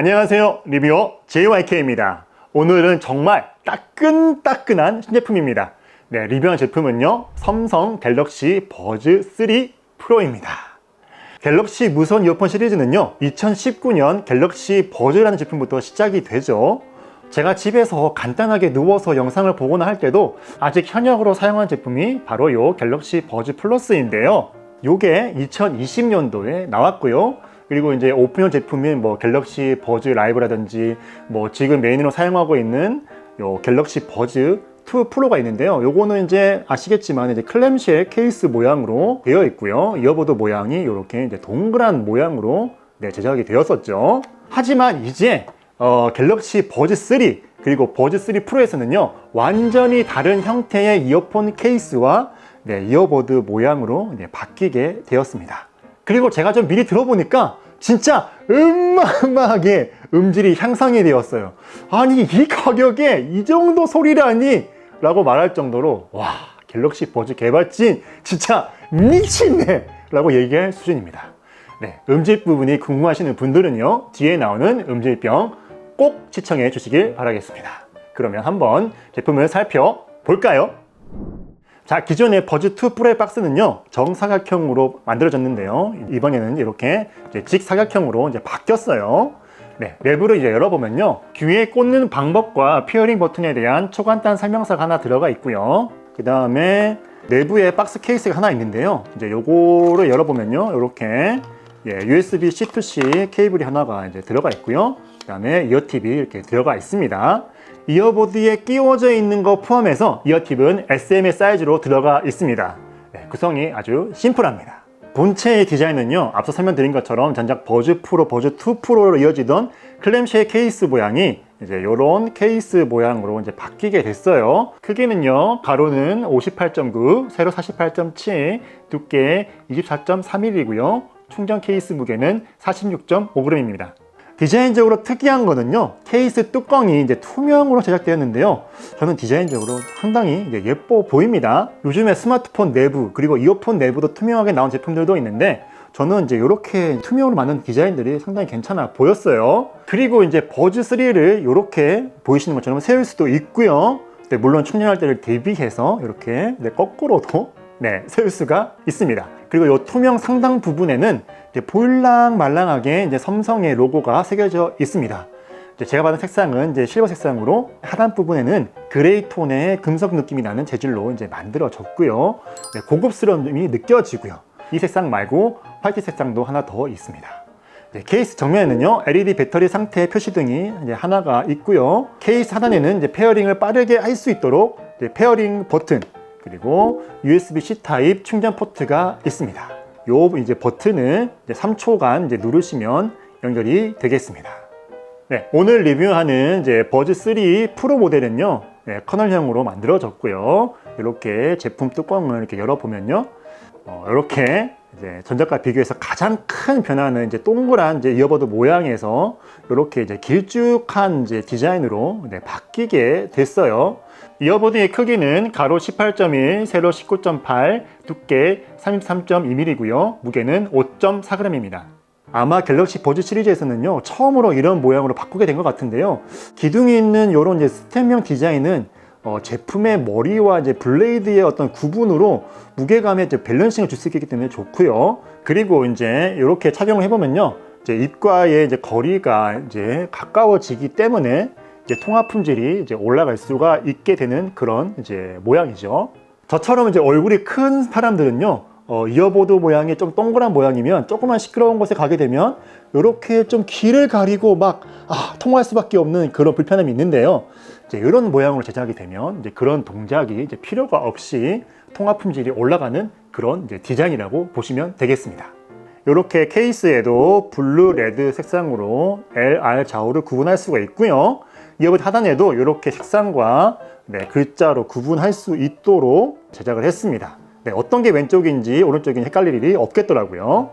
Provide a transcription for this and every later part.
안녕하세요. 리뷰어 JYK입니다. 오늘은 정말 따끈따끈한 신제품입니다. 네, 리뷰한 제품은요. 삼성 갤럭시 버즈 3 프로입니다. 갤럭시 무선 이어폰 시리즈는요. 2019년 갤럭시 버즈라는 제품부터 시작이 되죠. 제가 집에서 간단하게 누워서 영상을 보거나 할 때도 아직 현역으로 사용한 제품이 바로 요 갤럭시 버즈 플러스인데요. 요게 2020년도에 나왔고요. 그리고 이제 오픈형 제품인 뭐 갤럭시 버즈 라이브라든지 뭐 지금 메인으로 사용하고 있는 요 갤럭시 버즈 2 프로가 있는데요. 요거는 이제 아시겠지만 이제 클램쉘 케이스 모양으로 되어 있고요. 이어보드 모양이 이렇게 이제 동그란 모양으로 네, 제작이 되었었죠. 하지만 이제 어, 갤럭시 버즈 3 그리고 버즈 3 프로에서는요 완전히 다른 형태의 이어폰 케이스와 네, 이어버드 모양으로 네, 바뀌게 되었습니다. 그리고 제가 좀 미리 들어보니까 진짜 음마하게 음질이 향상이 되었어요. 아니 이 가격에 이 정도 소리라니 라고 말할 정도로 와 갤럭시 버즈 개발진 진짜 미친네 라고 얘기할 수준입니다. 네, 음질 부분이 궁금하시는 분들은요 뒤에 나오는 음질병 꼭 시청해 주시길 바라겠습니다. 그러면 한번 제품을 살펴볼까요? 자, 기존의 버즈2 프로의 박스는요, 정사각형으로 만들어졌는데요. 이번에는 이렇게 직사각형으로 이제 바뀌었어요. 네, 랩으로 이제 열어보면요. 귀에 꽂는 방법과 피어링 버튼에 대한 초간단 설명서가 하나 들어가 있고요. 그 다음에 내부에 박스 케이스가 하나 있는데요. 이제 요거를 열어보면요. 이렇게 예, USB C2C 케이블이 하나가 이제 들어가 있고요. 그 다음에 이어팁이 이렇게 들어가 있습니다. 이어보드에 끼워져 있는 거 포함해서 이어팁은 SM의 사이즈로 들어가 있습니다. 네, 구성이 아주 심플합니다. 본체의 디자인은요, 앞서 설명드린 것처럼 전작 버즈 프로, 버즈 2 프로로 이어지던 클램쉘 케이스 모양이 이제 이런 케이스 모양으로 이제 바뀌게 됐어요. 크기는요, 가로는 58.9, 세로 48.7, 두께 24.3mm이고요. 충전 케이스 무게는 46.5g입니다. 디자인적으로 특이한 거는요 케이스 뚜껑이 이제 투명으로 제작되었는데요. 저는 디자인적으로 상당히 예뻐 보입니다. 요즘에 스마트폰 내부 그리고 이어폰 내부도 투명하게 나온 제품들도 있는데 저는 이제 이렇게 투명으로 만든 디자인들이 상당히 괜찮아 보였어요. 그리고 이제 버즈 3를 이렇게 보이시는 것처럼 세울 수도 있고요. 네, 물론 충전할 때를 대비해서 이렇게 네, 거꾸로도 네, 세울 수가 있습니다 그리고 이 투명 상당 부분에는 볼랑말랑하게 이제 삼성의 로고가 새겨져 있습니다. 제가 받은 색상은 이제 실버 색상으로 하단 부분에는 그레이 톤의 금속 느낌이 나는 재질로 이제 만들어졌고요. 네, 고급스러움이 느껴지고요. 이 색상 말고 화이트 색상도 하나 더 있습니다. 네, 케이스 정면에는요 LED 배터리 상태 표시등이 이제 하나가 있고요. 케이스 하단에는 이제 페어링을 빠르게 할 수 있도록 페어링 버튼 그리고 USB-C 타입 충전 포트가 있습니다. 요 이제 버튼을 이제 3초간 이제 누르시면 연결이 되겠습니다. 네, 오늘 리뷰하는 이제 버즈 3 프로 모델은요, 네, 커널형으로 만들어졌고요. 이렇게 제품 뚜껑을 이렇게 열어보면요, 어, 이렇게 이제 전작과 비교해서 가장 큰 변화는 이제 동그란 이제 이어버드 모양에서 이렇게 이제 길쭉한 이제 디자인으로 네, 바뀌게 됐어요. 이어버드의 크기는 가로 18.1, 세로 19.8, 두께 33.2mm이고요. 무게는 5.4g입니다. 아마 갤럭시 버즈 시리즈에서는요, 처음으로 이런 모양으로 바꾸게 된 것 같은데요. 기둥이 있는 이런 스템형 디자인은 어, 제품의 머리와 이제 블레이드의 어떤 구분으로 무게감에 이제 밸런싱을 줄 수 있기 때문에 좋고요. 그리고 이제 이렇게 착용을 해보면요, 이제 입과의 이제 거리가 이제 가까워지기 때문에 이제 통합 품질이 이제 올라갈 수가 있게 되는 그런 이제 모양이죠. 저처럼 이제 얼굴이 큰 사람들은요, 어, 이어보드 모양이 좀 동그란 모양이면 조그만 시끄러운 곳에 가게 되면 이렇게 좀 귀를 가리고 막 아, 통할 수밖에 없는 그런 불편함이 있는데요. 이제 이런 모양으로 제작이 되면 이제 그런 동작이 이제 필요가 없이 통합 품질이 올라가는 그런 이제 디자인이라고 보시면 되겠습니다. 이렇게 케이스에도 블루, 레드 색상으로 L, R 좌우를 구분할 수가 있고요. 이어봇 하단에도 이렇게 색상과 네, 글자로 구분할 수 있도록 제작을 했습니다. 네, 어떤 게 왼쪽인지 오른쪽인지 헷갈릴 일이 없겠더라고요.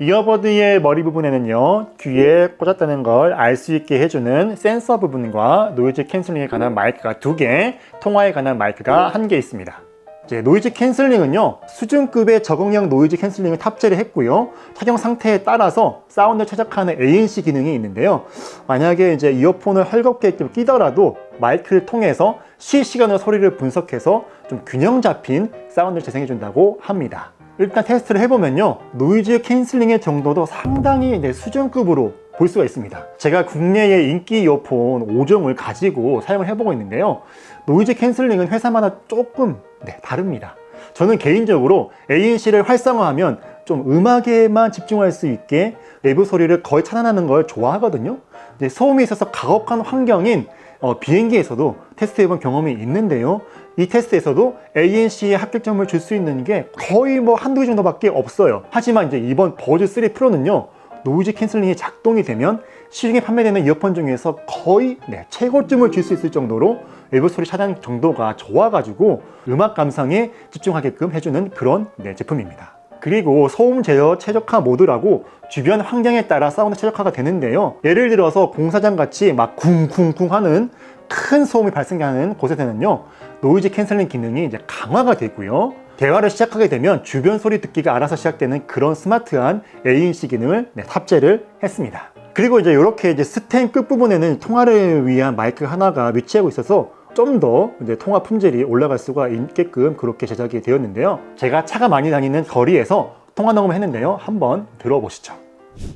이어버드의 머리 부분에는요, 귀에 꽂았다는 걸 알 수 있게 해주는 센서 부분과 노이즈 캔슬링에 관한 마이크가 두 개, 통화에 관한 마이크가 한 개 있습니다. 이제 노이즈 캔슬링은요 수준급의 적응형 노이즈 캔슬링을 탑재를 했고요. 착용 상태에 따라서 사운드를 최적화하는 ANC 기능이 있는데요. 만약에 이제 이어폰을 헐겁게 좀 끼더라도 마이크를 통해서 실시간으로 소리를 분석해서 좀 균형 잡힌 사운드를 재생해 준다고 합니다. 일단 테스트를 해보면요 노이즈 캔슬링의 정도도 상당히 수준급으로 볼 수가 있습니다 제가 국내의 인기 이어폰 5종을 가지고 사용을 해보고 있는데요 노이즈 캔슬링은 회사마다 조금 네, 다릅니다 저는 개인적으로 ANC를 활성화하면 좀 음악에만 집중할 수 있게 내부 소리를 거의 차단하는 걸 좋아하거든요 이제 소음이 있어서 가혹한 환경인 어, 비행기에서도 테스트해본 경험이 있는데요. 이 테스트에서도 ANC에 합격점을 줄 수 있는 게 거의 뭐 한두 개 정도밖에 없어요. 하지만 이제 이번 버즈 3 프로는요. 노이즈 캔슬링이 작동이 되면 시중에 판매되는 이어폰 중에서 거의 네, 최고점을 줄 수 있을 정도로 외부 소리 차단 정도가 좋아가지고 음악 감상에 집중하게끔 해주는 그런 네, 제품입니다. 그리고 소음 제어 최적화 모드라고 주변 환경에 따라 사운드 최적화가 되는데요. 예를 들어서 공사장 같이 막 쿵쿵쿵 하는 큰 소음이 발생하는 곳에서는요. 노이즈 캔슬링 기능이 이제 강화가 되고요. 대화를 시작하게 되면 주변 소리 듣기가 알아서 시작되는 그런 스마트한 ANC 기능을 네, 탑재를 했습니다. 그리고 이제 이렇게 이제 스텐 끝부분에는 통화를 위한 마이크 하나가 위치하고 있어서 좀더 이제 통화 품질이 올라갈 수가 있게끔 그렇게 제작이 되었는데요. 제가 차가 많이 다니는 거리에서 통화 녹음을 했는데요. 한번 들어보시죠.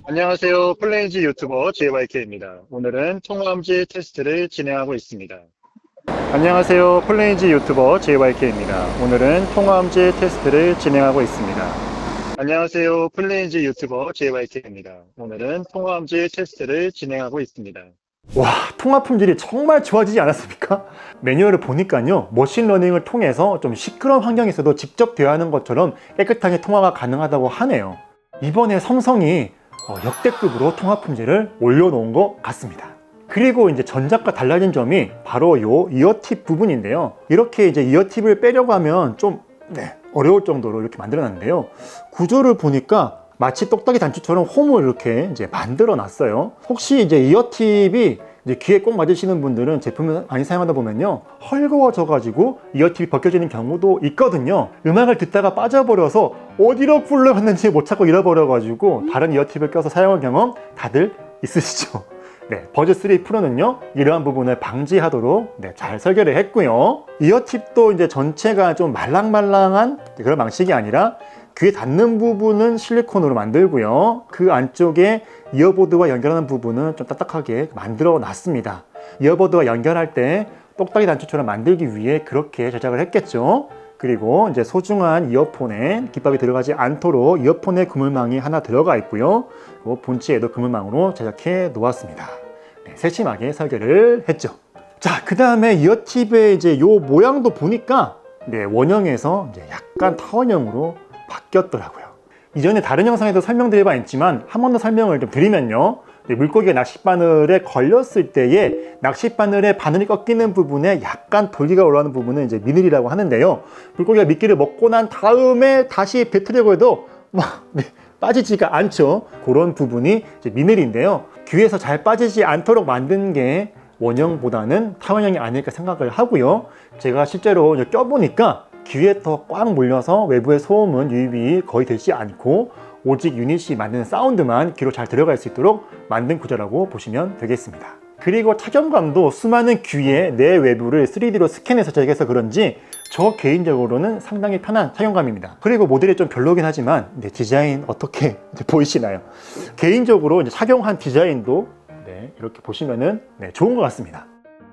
안녕하세요. 플레인즈 유튜버 JYK입니다. 오늘은 통화음질 테스트를 진행하고 있습니다. 안녕하세요. 플레인즈 유튜버 JYK입니다. 오늘은 통화음질 테스트를 진행하고 있습니다. 안녕하세요. 플레인즈 유튜버 JYK입니다. 오늘은 통화음질 테스트를 진행하고 있습니다. 와, 통화 품질이 정말 좋아지지 않았습니까? 매뉴얼을 보니까요, 머신러닝을 통해서 좀 시끄러운 환경에서도 직접 대화하는 것처럼 깨끗하게 통화가 가능하다고 하네요. 이번에 삼성이 어, 역대급으로 통화 품질을 올려놓은 것 같습니다. 그리고 이제 전작과 달라진 점이 바로 요 이어팁 부분인데요. 이렇게 이제 이어팁을 빼려고 하면 좀 네, 어려울 정도로 이렇게 만들어놨는데요. 구조를 보니까 마치 똑딱이 단추처럼 홈을 이렇게 이제 만들어 놨어요. 혹시 이제 이어팁이 이제 귀에 꼭 맞으시는 분들은 제품을 많이 사용하다 보면요. 헐거워져 가지고 이어팁이 벗겨지는 경우도 있거든요. 음악을 듣다가 빠져버려서 어디로 불러갔는지 못 찾고 잃어버려 가지고 다른 이어팁을 껴서 사용한 경험 다들 있으시죠? 네, 버즈3 프로는요, 이러한 부분을 방지하도록 네, 잘 설계를 했고요. 이어팁도 이제 전체가 좀 말랑말랑한 그런 방식이 아니라 귀에 닿는 부분은 실리콘으로 만들고요. 그 안쪽에 이어보드와 연결하는 부분은 좀 딱딱하게 만들어 놨습니다. 이어보드와 연결할 때 똑딱이 단추처럼 만들기 위해 그렇게 제작을 했겠죠. 그리고 이제 소중한 이어폰에 깃밥이 들어가지 않도록 이어폰에 그물망이 하나 들어가 있고요. 그리고 본체에도 그물망으로 제작해 놓았습니다. 네, 세심하게 설계를 했죠. 자, 그 다음에 이어팁의 이제 요 모양도 보니까 네, 원형에서 이제 약간 타원형으로 바뀌었더라고요. 이전에 다른 영상에도 설명드린 바 있지만 한 번 더 설명을 좀 드리면요. 네, 물고기가 낚싯바늘에 걸렸을 때에 낚싯바늘에 바늘이 꺾이는 부분에 약간 돌기가 올라오는 부분은 이제 미늘이라고 하는데요. 물고기가 미끼를 먹고 난 다음에 다시 뱉으려고 해도 막 네, 빠지지가 않죠. 그런 부분이 미늘인데요. 귀에서 잘 빠지지 않도록 만든 게 원형보다는 타원형이 아닐까 생각을 하고요. 제가 실제로 껴보니까 귀에 더 꽉 몰려서 외부의 소음은 유입이 거의 되지 않고 오직 유닛이 만드는 사운드만 귀로 잘 들어갈 수 있도록 만든 구조라고 보시면 되겠습니다. 그리고 착용감도 수많은 귀의 내 외부를 3D로 스캔해서 제작해서 그런지 저 개인적으로는 상당히 편한 착용감입니다. 그리고 모델이 좀 별로긴 하지만 네, 디자인 어떻게 보이시나요? 개인적으로 착용한 디자인도 네, 이렇게 보시면은 네, 좋은 것 같습니다.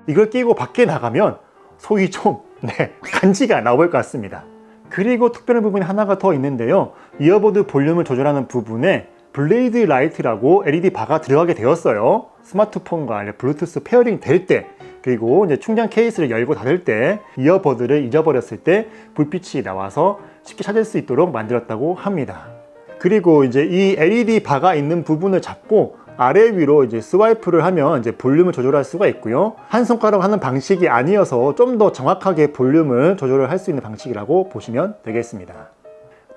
이걸 끼고 밖에 나가면 소위 좀 네, 간지가 나올 것 같습니다. 그리고 특별한 부분이 하나가 더 있는데요. 이어보드 볼륨을 조절하는 부분에 블레이드 라이트라고 LED 바가 들어가게 되었어요. 스마트폰과 블루투스 페어링 될 때, 그리고 이제 충전 케이스를 열고 닫을 때, 이어버드를 잊어버렸을 때 불빛이 나와서 쉽게 찾을 수 있도록 만들었다고 합니다. 그리고 이제 이 LED 바가 있는 부분을 잡고 아래 위로 이제 스와이프를 하면 이제 볼륨을 조절할 수가 있고요. 한 손가락 하는 방식이 아니어서 좀 더 정확하게 볼륨을 조절을 할 수 있는 방식이라고 보시면 되겠습니다.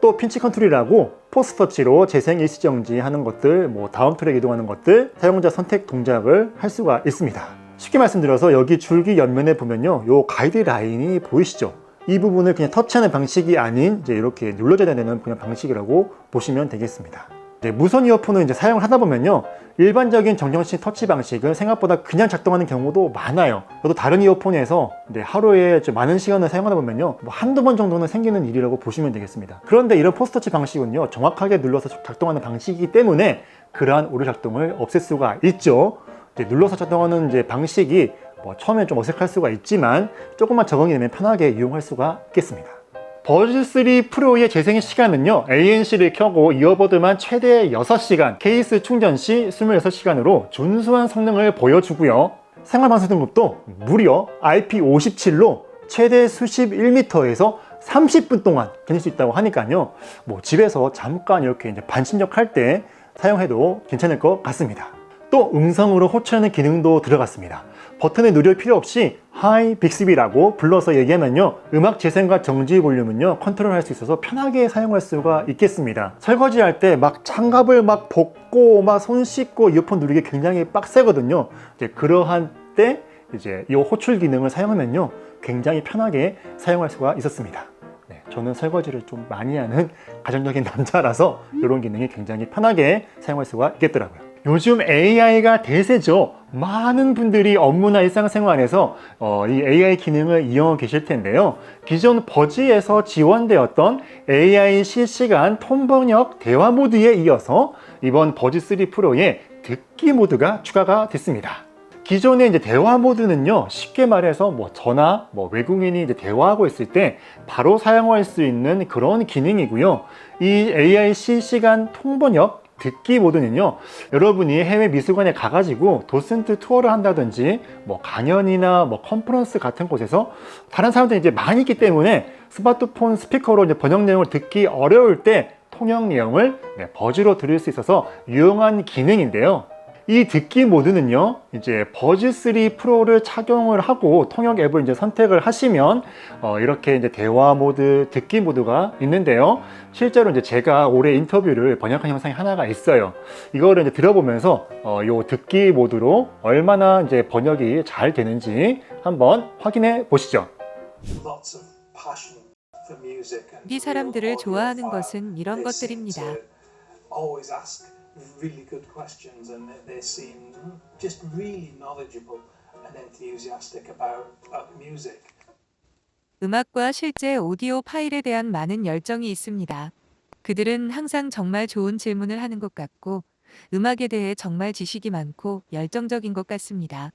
또 핀치 컨트롤이라고 포스터치로 재생 일시 정지 하는 것들, 뭐 다음 트랙 이동하는 것들, 사용자 선택 동작을 할 수가 있습니다. 쉽게 말씀드려서 여기 줄기 옆면에 보면요. 요 가이드 라인이 보이시죠? 이 부분을 그냥 터치하는 방식이 아닌 이제 이렇게 눌러줘야 되는 그냥 방식이라고 보시면 되겠습니다. 이제 무선 이어폰을 이제 사용을 하다 보면요. 일반적인 정정식 터치 방식은 생각보다 그냥 작동하는 경우도 많아요. 저도 다른 이어폰에서 이제 하루에 좀 많은 시간을 사용하다 보면요. 뭐 한두 번 정도는 생기는 일이라고 보시면 되겠습니다. 그런데 이런 포스터치 방식은요. 정확하게 눌러서 작동하는 방식이기 때문에 그러한 오류 작동을 없앨 수가 있죠. 눌러서 작동하는 이제 방식이 뭐 처음에 좀 어색할 수가 있지만 조금만 적응이 되면 편하게 이용할 수가 있겠습니다. 버즈3 프로의 재생 시간은요, ANC를 켜고 이어버드만 최대 6시간, 케이스 충전 시 26시간으로 준수한 성능을 보여주고요. 생활방송 등급도 무려 IP57로 최대 수십 1m에서 30분 동안 견딜 수 있다고 하니까요. 뭐 집에서 잠깐 이렇게 이제 반신욕 할 때 사용해도 괜찮을 것 같습니다. 또 음성으로 호출하는 기능도 들어갔습니다. 버튼을 누를 필요 없이 하이 빅스비라고 불러서 얘기하면요 음악 재생과 정지 볼륨은요 컨트롤할 수 있어서 편하게 사용할 수가 있겠습니다. 설거지할 때 막 장갑을 막 벗고 막 손 씻고 이어폰 누르기 굉장히 빡세거든요. 이제 그러한 때 이제 이 호출 기능을 사용하면요 굉장히 편하게 사용할 수가 있었습니다. 네, 저는 설거지를 좀 많이 하는 가정적인 남자라서 이런 기능이 굉장히 편하게 사용할 수가 있겠더라고요. 요즘 AI가 대세죠. 많은 분들이 업무나 일상생활에서 어, 이 AI 기능을 이용하고 계실 텐데요. 기존 버즈에서 지원되었던 AI 실시간 톤 번역 대화 모드에 이어서 이번 버즈 3 프로에 듣기 모드가 추가가 됐습니다. 기존의 이제 대화 모드는요 쉽게 말해서 뭐 전화 뭐 외국인이 이제 대화하고 있을 때 바로 사용할 수 있는 그런 기능이고요 이 AI 실시간 통번역 듣기 모드는요 여러분이 해외 미술관에 가가지고 도슨트 투어를 한다든지 뭐 강연이나 뭐 컨퍼런스 같은 곳에서 다른 사람들이 이제 많이 있기 때문에 스마트폰 스피커로 이제 번역 내용을 듣기 어려울 때 통역 내용을 네, 버즈로 들을 수 있어서 유용한 기능인데요. 이 듣기 모드는요, 이제 버즈 3 프로를 착용을 하고 통역 앱을 이제 선택을 하시면 어, 이렇게 이제 대화 모드, 듣기 모드가 있는데요. 실제로 이제 제가 올해 인터뷰를 번역한 영상이 하나가 있어요. 이거를 이제 들어보면서 어, 요 듣기 모드로 얼마나 이제 번역이 잘 되는지 한번 확인해 보시죠. lots of passion for music and 이 사람들을 좋아하는. 것은 이런 것들입니다. Really good questions and they seem just really knowledgeable and enthusiastic about, about music. 음악과 실제 오디오 파일에 대한 많은 열정이 있습니다. 그들은 항상 정말 좋은 질문을 하는 것 같고 음악에 대해 정말 지식이 많고 열정적인 것 같습니다.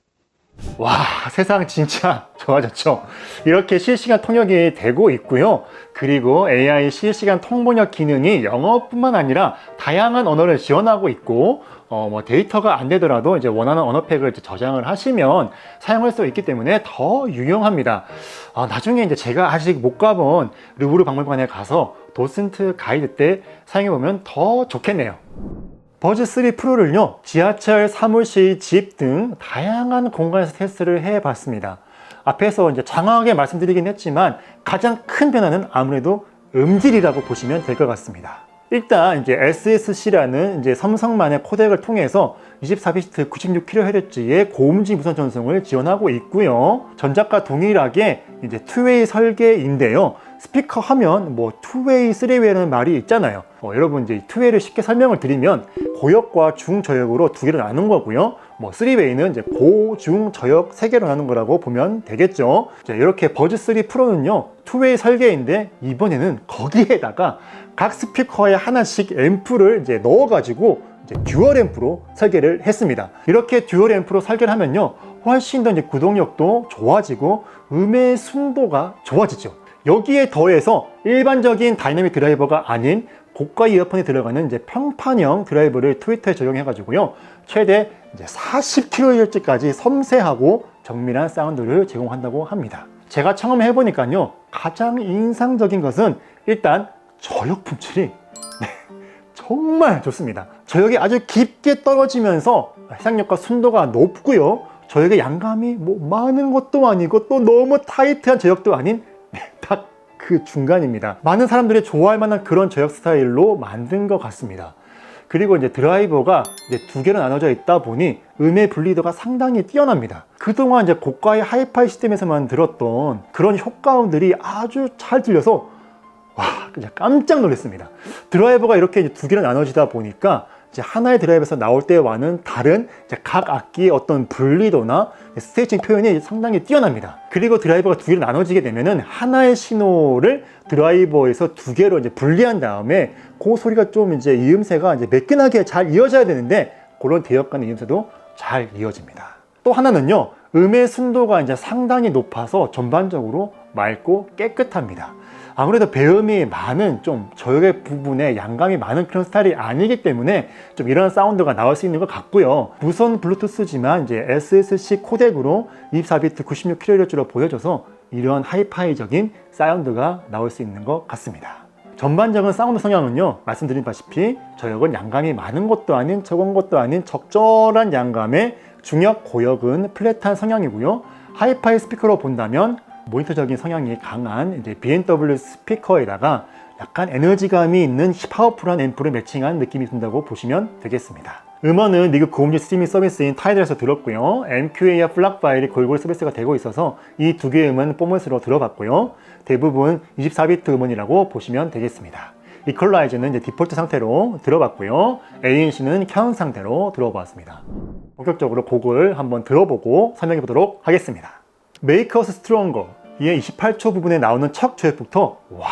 와 세상 진짜 좋아졌죠? 이렇게 실시간 통역이 되고 있고요. 그리고 AI 실시간 통번역 기능이 영어뿐만 아니라 다양한 언어를 지원하고 있고 어, 뭐 데이터가 안 되더라도 이제 원하는 언어팩을 저장을 하시면 사용할 수 있기 때문에 더 유용합니다. 아, 나중에 이제 제가 아직 못 가본 루브르 박물관에 가서 도슨트 가이드 때 사용해 보면 더 좋겠네요 버즈 3 프로를요 지하철, 사무실, 집 등 다양한 공간에서 테스트를 해 봤습니다. 앞에서 이제 장황하게 말씀드리긴 했지만 가장 큰 변화는 아무래도 음질이라고 보시면 될 것 같습니다. 일단 이제 SSC라는 이제 삼성만의 코덱을 통해서 24비트 96kHz의 고음질 무선 전송을 지원하고 있고요. 전작과 동일하게 이제 투웨이 설계인데요. 스피커 하면 뭐 투웨이, 쓰리웨이라는 말이 있잖아요. 어, 여러분 이제 투웨이를 쉽게 설명을 드리면 고역과 중저역으로 두 개로 나눈 거고요. 뭐 쓰리웨이는 이제 고, 중, 저역 세 개로 나눈 거라고 보면 되겠죠. 자, 이렇게 버즈 3 프로는요. 투웨이 설계인데 이번에는 거기에다가 각 스피커에 하나씩 앰프를 이제 넣어 가지고 이제 듀얼 앰프로 설계를 했습니다. 이렇게 듀얼 앰프로 설계를 하면요. 훨씬 더 이제 구동력도 좋아지고 음의 순도가 좋아지죠. 여기에 더해서 일반적인 다이나믹 드라이버가 아닌 고가 이어폰이 들어가는 이제 평판형 드라이버를 트위터에 적용해가지고요. 최대 이제 40kHz까지 섬세하고 정밀한 사운드를 제공한다고 합니다. 제가 처음 해보니까요. 가장 인상적인 것은 일단 저역 품질이 네, 정말 좋습니다. 저역이 아주 깊게 떨어지면서 해상력과 순도가 높고요. 저역의 양감이 뭐 많은 것도 아니고 또 너무 타이트한 저역도 아닌 딱 그 중간입니다. 많은 사람들이 좋아할 만한 그런 저역 스타일로 만든 것 같습니다. 그리고 이제 드라이버가 이제 두 개로 나눠져 있다 보니 음의 분리도가 상당히 뛰어납니다. 그동안 이제 고가의 하이파이 시스템에서만 들었던 그런 효과음들이 아주 잘 들려서 와, 그냥 깜짝 놀랐습니다. 드라이버가 이렇게 두 개로 나눠지다 보니까 하나의 드라이브에서 나올 때와는 다른 각 악기의 어떤 분리도나 스테이징 표현이 상당히 뛰어납니다. 그리고 드라이버가 두 개로 나눠지게 되면은 하나의 신호를 드라이버에서 두 개로 이제 분리한 다음에 그 소리가 좀 이제 이음새가 이제 매끈하게 잘 이어져야 되는데 그런 대역 간의 이음새도 잘 이어집니다. 또 하나는요, 음의 순도가 이제 상당히 높아서 전반적으로 맑고 깨끗합니다. 아무래도 배음이 많은 좀 저역의 부분에 양감이 많은 그런 스타일이 아니기 때문에 좀 이런 사운드가 나올 수 있는 것 같고요. 무선 블루투스지만 이제 SSC 코덱으로 24비트 96kHz로 보여져서 이런 하이파이적인 사운드가 나올 수 있는 것 같습니다. 전반적인 사운드 성향은요, 말씀드린 바시피 저역은 양감이 많은 것도 아닌 적은 것도 아닌 적절한 양감의 중역, 고역은 플랫한 성향이고요. 하이파이 스피커로 본다면 모니터적인 성향이 강한 이제 B&W 스피커에다가 약간 에너지감이 있는 파워풀한 앰프를 매칭한 느낌이 든다고 보시면 되겠습니다. 음원은 미국 고음질 스트리밍 서비스인 타이틀에서 들었고요. MQA와 플락 파일이 골고루 서비스가 되고 있어서 이 두 개의 음원 포맷으로 들어봤고요. 대부분 24비트 음원이라고 보시면 되겠습니다. 이퀄라이저는 이제 디폴트 상태로 들어봤고요. ANC는 켜운 상태로 들어봤습니다. 본격적으로 곡을 한번 들어보고 설명해 보도록 하겠습니다. Make Us Stronger 이의 28초 부분에 나오는 척 조역부터 와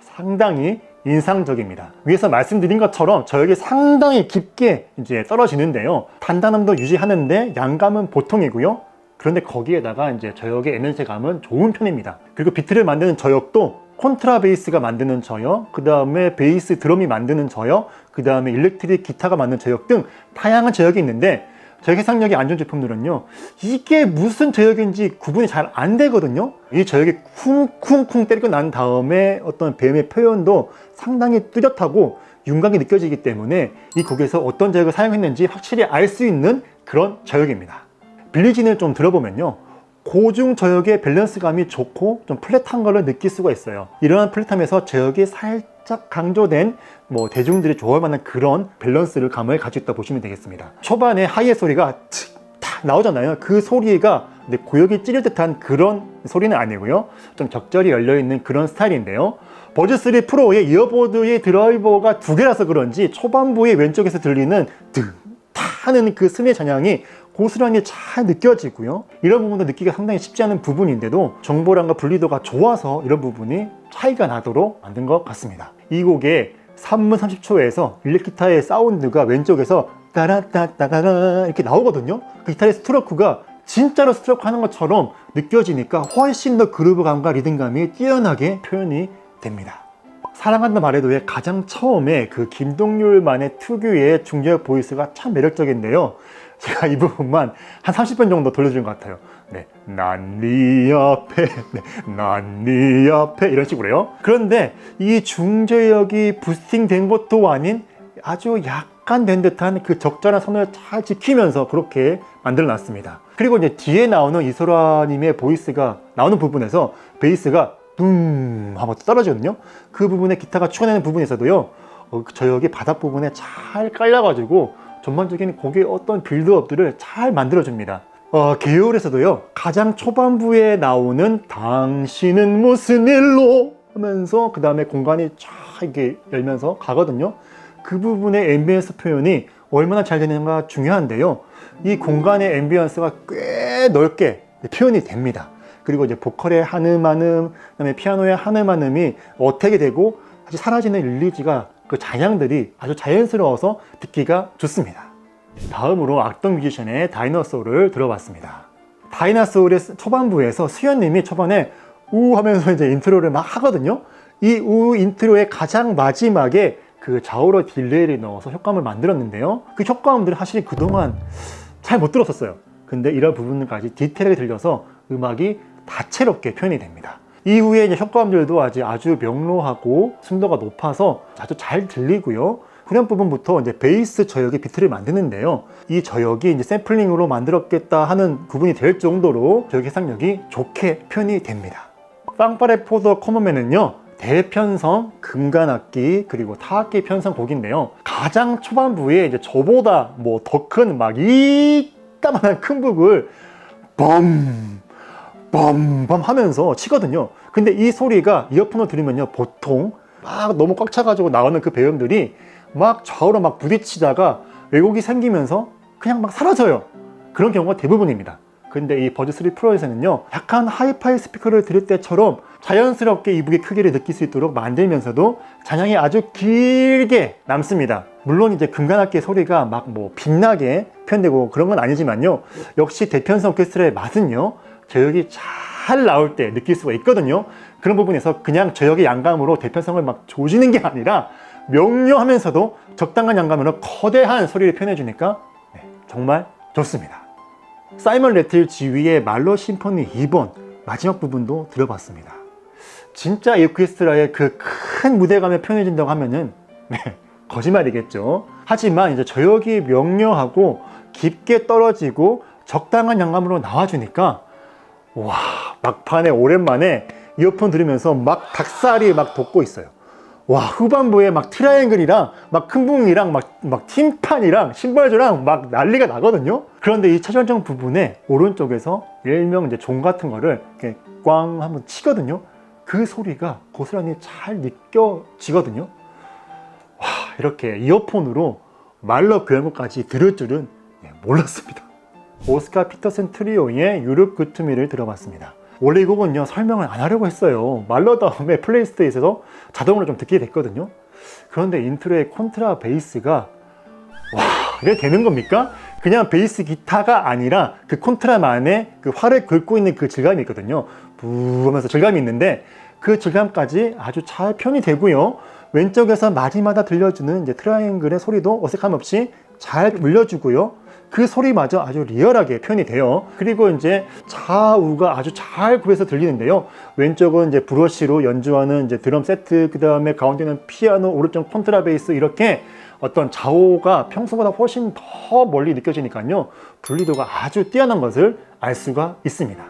상당히 인상적입니다. 위에서 말씀드린 것처럼 저역이 상당히 깊게 이제 떨어지는데요. 단단함도 유지하는데 양감은 보통이고요. 그런데 거기에다가 이제 저역의 에너지감은 좋은 편입니다. 그리고 비트를 만드는 저역도 콘트라 베이스가 만드는 저역, 그 다음에 베이스 드럼이 만드는 저역, 그 다음에 일렉트릭 기타가 만드는 저역 등 다양한 저역이 있는데 저역 해상력이 안 좋은 제품들은요 이게 무슨 저역인지 구분이 잘 안 되거든요. 이 저역이 쿵쿵쿵 때리고 난 다음에 어떤 배음의 표현도 상당히 뚜렷하고 윤곽이 느껴지기 때문에 이 곡에서 어떤 저역을 사용했는지 확실히 알 수 있는 그런 저역입니다. 빌리진을 좀 들어보면요 고중 저역의 밸런스감이 좋고 좀 플랫한 거를 느낄 수가 있어요. 이러한 플랫함에서 저역이 살짝 강조된 뭐 대중들이 좋아할 만한 그런 밸런스를 감을 가지고 있다 보시면 되겠습니다. 초반에 하이의 소리가 탁 나오잖아요. 그 소리가 고역이 찌를 듯한 그런 소리는 아니고요. 좀 적절히 열려 있는 그런 스타일인데요. 버즈3 프로의 이어보드의 드라이버가 두 개라서 그런지 초반부에 왼쪽에서 들리는 등 타는 그 스의 전향이 고스란히 잘 느껴지고요. 이런 부분도 느끼기가 상당히 쉽지 않은 부분인데도 정보량과 분리도가 좋아서 이런 부분이 차이가 나도록 만든 것 같습니다. 이 곡의 3분 30초에서 일렉기타의 사운드가 왼쪽에서 따라따따따라 이렇게 나오거든요. 그 기타의 스트로크가 진짜로 스트로크 하는 것처럼 느껴지니까 훨씬 더 그루브감과 리듬감이 뛰어나게 표현이 됩니다. 사랑한다 말해도 의 가장 처음에 그 김동률만의 특유의 중저역 보이스가 참 매력적인데요. 제가 이 부분만 한 30분 정도 돌려준 것 같아요. 네. 난네 네. 난네 앞에, 이런 식으로요. 그런데 이 중저역이 부스팅 된 것도 아닌 아주 약간 된 듯한 그 적절한 선을 잘 지키면서 그렇게 만들어 놨습니다. 그리고 이제 뒤에 나오는 이소라님의 보이스가 나오는 부분에서 베이스가 둥 하고 떨어지거든요. 그 부분에 기타가 추가되는 부분에서도요. 어, 그 저역이 바닥 부분에 잘 깔려가지고 전반적인 곡의 어떤 빌드업들을 잘 만들어줍니다. 어, 개요에서도요 가장 초반부에 나오는 당신은 무슨 일로 하면서 그 다음에 공간이 쫙 이렇게 열면서 가거든요. 그 부분의 앰비언스 표현이 얼마나 잘 되는가 중요한데요. 이 공간의 앰비언스가 꽤 넓게 표현이 됩니다. 그리고 이제 보컬의 한음한음, 그 다음에 피아노의 한음한음이 어택이 되고 다시 사라지는 릴리지가 그 잔향들이 아주 자연스러워서 듣기가 좋습니다. 다음으로 악동 뮤지션의 다이너소울을 들어봤습니다. 다이너소울의 초반부에서 수현님이 초반에 우 하면서 이제 인트로를 막 하거든요. 이 우 인트로의 가장 마지막에 그 좌우로 딜레이를 넣어서 효과음을 만들었는데요. 그 효과음들을 사실 그동안 잘 못 들었었어요. 근데 이런 부분까지 디테일하게 들려서 음악이 다채롭게 표현이 됩니다. 이후에 이제 효과음들도 아주 아주 명료하고 순도가 높아서 아주 잘 들리고요. 후렴 부분부터 이제 베이스 저역의 비트를 만드는데요. 이 저역이 이제 샘플링으로 만들었겠다 하는 구분이 될 정도로 저역 해상력이 좋게 표현이 됩니다. 빵빠레 포더 커먼맨은요. 대편성 금관악기 그리고 타악기 편성 곡인데요. 가장 초반부에 이제 저보다 뭐 더 큰 막 이따만한 큰 북을 범 범범 하면서 치거든요. 근데 이 소리가 이어폰을 들으면요, 보통 막 너무 꽉 차가지고 나오는 그 배음들이 막 좌우로 막 부딪히다가 왜곡이 생기면서 그냥 막 사라져요. 그런 경우가 대부분입니다. 근데 이 버즈 3 프로에서는요, 약간 하이파이 스피커를 들을 때처럼 자연스럽게 이북의 크기를 느낄 수 있도록 만들면서도 잔향이 아주 길게 남습니다. 물론 이제 금관악기의 소리가 막 뭐 빛나게 표현되고 그런 건 아니지만요. 역시 대편성 오케스트라의 맛은요, 저역이 잘 나올 때 느낄 수가 있거든요. 그런 부분에서 그냥 저역의 양감으로 대편성을 막 조지는 게 아니라 명료하면서도 적당한 양감으로 거대한 소리를 표현해주니까 네, 정말 좋습니다. 사이먼 레틀 지휘의 말로 심포니 2번 마지막 부분도 들어봤습니다. 진짜 이 오케스트라의 그 큰 무대감을 표현해준다고 하면은 네, 거짓말이겠죠. 하지만 이제 저역이 명료하고 깊게 떨어지고 적당한 양감으로 나와주니까 와 막판에 오랜만에 이어폰 들으면서 막 닭살이 막 돋고 있어요. 와 후반부에 막 트라이앵글이랑 막 큰붕이랑 막, 막 팀판이랑 신발조랑 막 난리가 나거든요. 그런데 이 차전정 부분에 오른쪽에서 일명 이제 종 같은 거를 이렇게 꽝 한번 치거든요. 그 소리가 고스란히 잘 느껴지거든요. 와 이렇게 이어폰으로 말러 교향곡까지 들을 줄은 예, 몰랐습니다. 오스카 피터슨 트리오의 유럽 그투미를 들어봤습니다. 원래 이 곡은요 설명을 안 하려고 했어요. 말러 다음에 플레이스트에 있어서 자동으로 좀 듣게 됐거든요. 그런데 인트로의 콘트라 베이스가 와 이게 되는 겁니까? 그냥 베이스 기타가 아니라 그 콘트라만의 그 활을 긁고 있는 그 질감이 있거든요. 부 하면서 질감이 있는데 그 질감까지 아주 잘 표현이 되고요. 왼쪽에서 마디마다 들려주는 이제 트라이앵글의 소리도 어색함 없이 잘 물려주고요. 그 소리마저 아주 리얼하게 표현이 돼요. 그리고 이제 좌우가 아주 잘 구해서 들리는데요. 왼쪽은 이제 브러쉬로 연주하는 이제 드럼 세트, 그 다음에 가운데는 피아노, 오른쪽 콘트라베이스 이렇게 어떤 좌우가 평소보다 훨씬 더 멀리 느껴지니까요. 분리도가 아주 뛰어난 것을 알 수가 있습니다.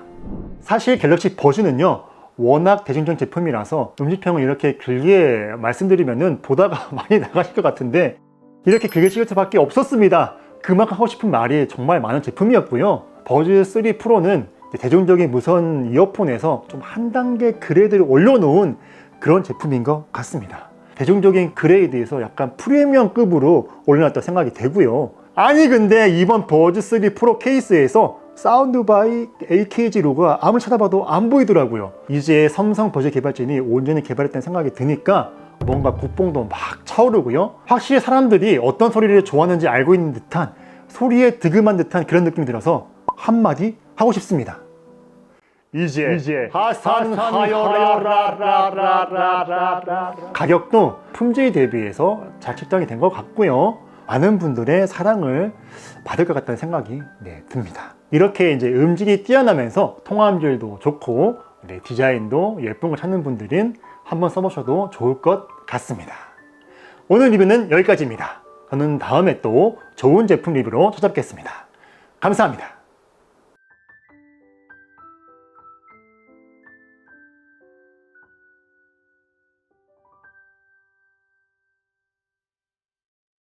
사실 갤럭시 버즈는요. 워낙 대중적 제품이라서 음질평을 이렇게 길게 말씀드리면은 보다가 많이 나가실 것 같은데 이렇게 길게 찍을 수밖에 없었습니다. 그만큼 하고 싶은 말이 정말 많은 제품이었고요. 버즈 3 프로는 대중적인 무선 이어폰에서 좀 한 단계 그레이드를 올려놓은 그런 제품인 것 같습니다. 대중적인 그레이드에서 약간 프리미엄급으로 올려놨다 생각이 되고요. 아니 근데 이번 버즈 3 프로 케이스에서 사운드 바이 AKG 로고가 아무리 찾아봐도 안 보이더라고요. 이제 삼성 버즈 개발진이 온전히 개발했다는 생각이 드니까 뭔가 국뽕도 막 차오르고요. 확실히 사람들이 어떤 소리를 좋아하는지 알고 있는 듯한 소리에 득음한 듯한 그런 느낌이 들어서 한마디 하고 싶습니다. 이제, 이제 하산하여라 가격도 품질 대비해서 잘 책정이 된 것 같고요. 많은 분들의 사랑을 받을 것 같다는 생각이 네, 듭니다. 이렇게 이제 음질이 뛰어나면서 통화음질도 좋고 네, 디자인도 예쁜 걸 찾는 분들은 한번 써보셔도 좋을 것 같습니다. 오늘 리뷰는 여기까지입니다. 저는 다음에 또 좋은 제품 리뷰로 찾아뵙겠습니다. 감사합니다.